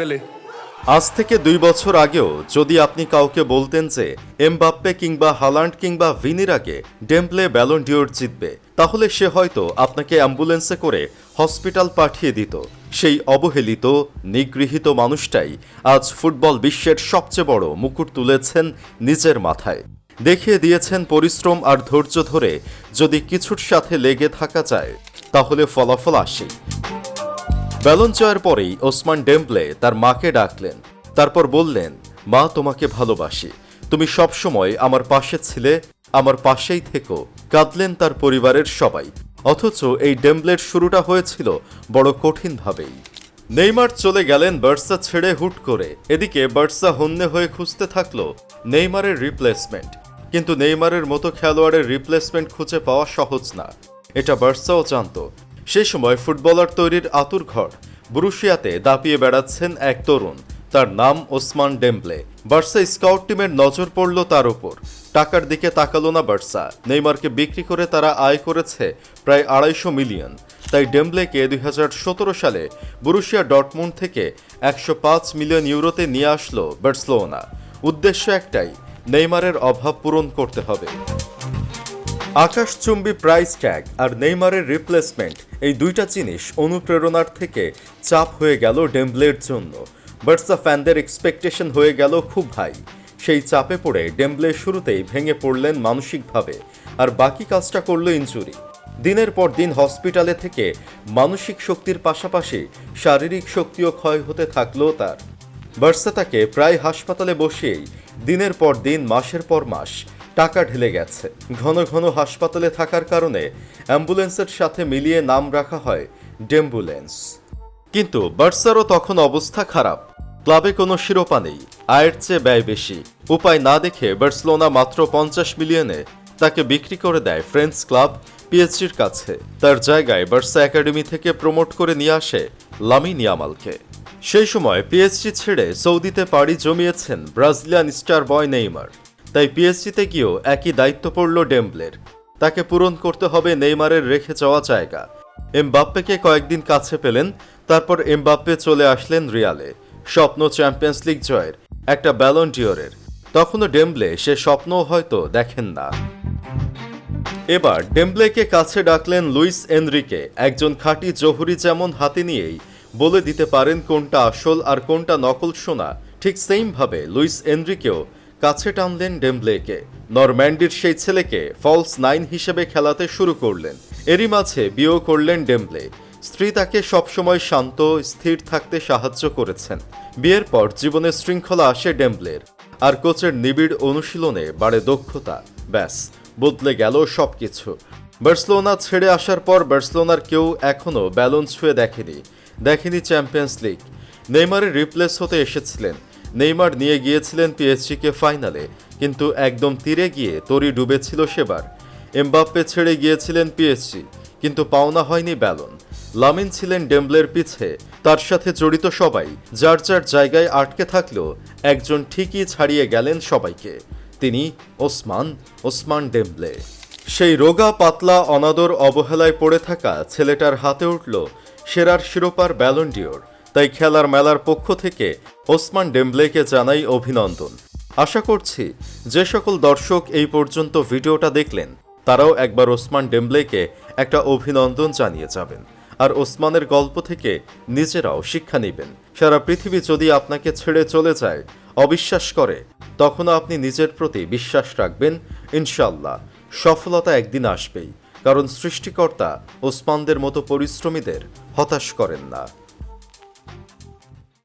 Dembele. আজ থেকে দুই বছর আগেও যদি আপনি কাউকে বলতেন যে এমবাপ্পে কিংবা হালান্ড কিংবা ভিনির আগে ডেম্বলে ব্যালন ডিওর জিতবে, তাহলে সে হয়তো আপনাকে অ্যাম্বুলেন্সে করে হসপিটাল পাঠিয়ে দিত। সেই অবহেলিত, নিগৃহীত মানুষটাই আজ ফুটবল বিশ্বের সবচেয়ে বড় মুকুট তুলেছেন নিজের মাথায়। দেখিয়ে দিয়েছেন পরিশ্রম আর ধৈর্য ধরে যদি কিছুর সাথে লেগে থাকা যায়, তাহলে ফলাফল আসে ব্যালন জয়ের পরেই ওসমান ডেম্বলে তার মাকে ডাকলেন। তারপর বললেন, মা, তোমাকে ভালোবাসি। তুমি সবসময় আমার পাশে ছিলে, আমার পাশেই থেকো। কাঁদলেন তার পরিবারের সবাই। অথচ এই ডেম্বলের শুরুটা হয়েছিল বড় কঠিনভাবেই। নেইমার চলে গেলেন বার্সা ছেড়ে হুট করে। এদিকে বার্সা হন্যে হয়ে খুঁজতে থাকল নেইমারের রিপ্লেসমেন্ট। কিন্তু নেইমারের মতো খেলোয়াড়ের রিপ্লেসমেন্ট খুঁজে পাওয়া সহজ না। এটা বার্সাও জানত। সেই সময় ফুটবলার তৈরির আতুর ঘর, বুরুশিয়াতে দাপিয়ে বেড়াচ্ছেন এক তরুণ। তার নাম ওসমান ডেম্বলে। বার্সা স্কাউট টিমের নজর পড়ল তার উপর। টাকার দিকে তাকালো না বার্সা। নেইমারকে বিক্রি করে তারা আয় করেছে প্রায় আড়াইশো মিলিয়ন। তাই ডেম্বলেকে দুই সালে বুরুশিয়া ডটমুন্ড থেকে একশো পাঁচ মিলিয়ন ইউরোতে নিয়ে আসলো বার্সেলোনা। উদ্দেশ্য একটাই, নেইমারের অভাব পূরণ করতে হবে। আকাশচুম্বী প্রাইস ট্যাগ আর নেইমারের রিপ্লেসমেন্ট এই দুইটা জিনিস অনুপ্রেরণার থেকে চাপ হয়ে গেল ডেম্বলের জন্য। বার্সা ফ্যানদের এক্সপেকটেশন হয়ে গেল খুব হাই সেই চাপে পড়ে ডেম্বলে শুরুতেই ভেঙে পড়লেন মানসিকভাবে আর বাকি কাজটা করল ইঞ্জুরি দিনের পর দিন হসপিটালে থেকে মানসিক শক্তির পাশাপাশি শারীরিক শক্তিও ক্ষয় হতে থাকল তার। বার্সা তাকে প্রায় হাসপাতালে বসিয়েই দিনের পর দিন, মাসের পর মাস টাকা ঢেলে গেছে। ঘন ঘন হাসপাতালে থাকার কারণে অ্যাম্বুলেন্সের সাথে মিলিয়ে নাম রাখা হয় ডেম্বুলেন্স। কিন্তু বার্সারও তখন অবস্থা খারাপ। ক্লাবে কোনো শিরোপা নেই, আয়ের চেয়ে ব্যয় বেশি। উপায় না দেখে বার্সেলোনা মাত্র পঞ্চাশ মিলিয়নে তাকে বিক্রি করে দেয় ফ্রেঞ্চ ক্লাব পিএসজির কাছে। তার জায়গায় বার্সা একাডেমি থেকে প্রমোট করে নিয়ে আসে লামিন ইয়ামালকে। সেই সময় পিএসজি ছেড়ে সৌদিতে পাড়ি জমিয়েছেন ব্রাজিলিয়ান স্টার বয় নেইমার। তাই পিএসজিতে গিয়েও একই দায়িত্ব পড়ল ডেম্বলের। তাকে পূরণ করতে হবে নেইমারের রেখে যাওয়া জায়গা। এমবাপ্পেকে কয়েকদিন কাছে পেলেন, তারপর এমবাপ্পে চলে আসলেন রিয়ালে। স্বপ্ন চ্যাম্পিয়ন্স লিগ জয়ের একটা ব্যালন ডিওরের তখনও ডেম্বলে সে স্বপ্ন হয়তো দেখেন না। এবার ডেম্বলেকে কাছে ডাকলেন লুইস এনরিকে, একজন খাঁটি জহুরি যেমন হাতে নিয়েই বলে দিতে পারেন কোনটা আসল আর কোনটা নকল সোনা ঠিক সেইমভাবে লুইস এনরিকেও কাছে টানলেন ডেম্বলেকে। নরম্যান্ডির সেই ছেলেকে ফলস নাইন হিসেবে খেলাতে শুরু করলেন। এরই মাঝে বিয়েও করলেন ডেম্বলে। স্ত্রী তাকে সবসময় শান্ত, স্থির থাকতে সাহায্য করেছেন। বিয়ের পর জীবনে শৃঙ্খলা আসে ডেম্বলের। আর কোচের নিবিড় অনুশীলনে বাড়ে দক্ষতা। ব্যাস, বদলে গেল সবকিছু। বার্সেলোনা ছেড়ে আসার পর বার্সেলোনার কেউ এখনও ব্যালন্স ছুঁয়ে দেখেনি। দেখেনি চ্যাম্পিয়ন্স লিগ। নেইমারের রিপ্লেস হতে এসেছিলেন। নেইমার নিয়ে গিয়েছিলেন পিএসজিকে ফাইনালে, কিন্তু একদম তীরে গিয়ে তরি ডুবেছিল সেবার। এমবাপ্পে ছেড়ে গিয়েছিলেন পিএসজি, কিন্তু পাওনা হয়নি ব্যালন। লামিন ছিলেন ডেম্বলের পিছে, তার সাথে জড়িত সবাই, যার যার জায়গায় আটকে থাকলেও একজন ঠিকই ছাড়িয়ে গেলেন সবাইকে। তিনি ওসমান ওসমান ডেম্বলে। সেই রোগা, পাতলা, অনাদর অবহেলায় পড়ে থাকা ছেলেটার হাতে উঠল সেরার শিরোপার ব্যালন্ডিওর তাই খেলার মেলার পক্ষ থেকে ওসমান ডেম্বলেকে জানাই অভিনন্দন। আশা করছি যে সকল দর্শক এই পর্যন্ত ভিডিওটা দেখলেন, তারাও একবার ওসমান ডেম্বলেকে একটা অভিনন্দন জানিয়ে যাবেন আর ওসমানের গল্প থেকে নিজেরাও শিক্ষা নেবেন। সারা পৃথিবী যদি আপনাকে ছেড়ে চলে যায়, অবিশ্বাস করে, তখনও আপনি নিজের প্রতি বিশ্বাস রাখবেন ইনশাল্লাহ সফলতা একদিন আসবেই, কারণ সৃষ্টিকর্তা ওসমানদের মতো পরিশ্রমীদের হতাশ করেন না।